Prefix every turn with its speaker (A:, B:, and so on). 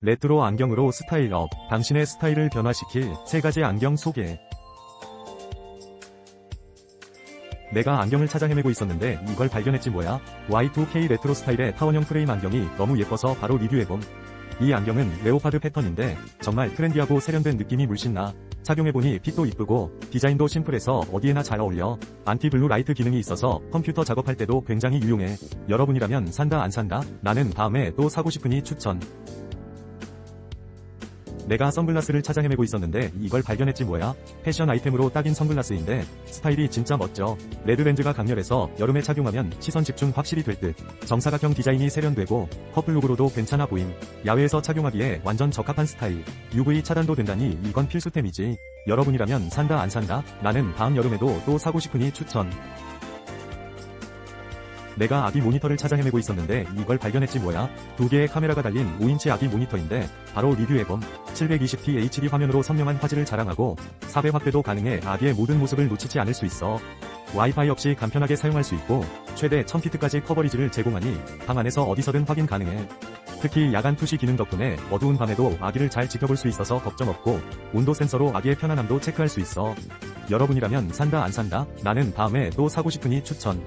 A: 레트로 안경으로 스타일업, 당신의 스타일을 변화시킬 세 가지 안경 소개. 내가 안경을 찾아 헤매고 있었는데 이걸 발견했지 뭐야? Y2K 레트로 스타일의 타원형 프레임 안경이 너무 예뻐서 바로 리뷰해봄. 이 안경은 레오파드 패턴인데 정말 트렌디하고 세련된 느낌이 물씬 나. 착용해보니 핏도 이쁘고 디자인도 심플해서 어디에나 잘 어울려. 안티 블루 라이트 기능이 있어서 컴퓨터 작업할 때도 굉장히 유용해. 여러분이라면 산다 안 산다? 나는 다음에 또 사고 싶으니 추천. 내가 선글라스를 찾아 헤매고 있었는데 이걸 발견했지 뭐야? 패션 아이템으로 딱인 선글라스인데 스타일이 진짜 멋져. 레드 렌즈가 강렬해서 여름에 착용하면 시선 집중 확실히 될 듯. 정사각형 디자인이 세련되고 커플룩으로도 괜찮아 보임. 야외에서 착용하기에 완전 적합한 스타일. UV 차단도 된다니 이건 필수템이지. 여러분이라면 산다 안 산다? 나는 다음 여름에도 또 사고 싶으니 추천. 내가 아기 모니터를 찾아 헤매고 있었는데 이걸 발견했지 뭐야? 두 개의 카메라가 달린 5인치 아기 모니터인데 바로 리뷰해봄. 720p HD 화면으로 선명한 화질을 자랑하고 4배 확대도 가능해 아기의 모든 모습을 놓치지 않을 수 있어. 와이파이 없이 간편하게 사용할 수 있고 최대 1000피트까지 커버리지를 제공하니 방 안에서 어디서든 확인 가능해. 특히 야간 투시 기능 덕분에 어두운 밤에도 아기를 잘 지켜볼 수 있어서 걱정 없고 온도 센서로 아기의 편안함도 체크할 수 있어. 여러분이라면 산다 안 산다? 나는 다음에 또 사고 싶으니 추천.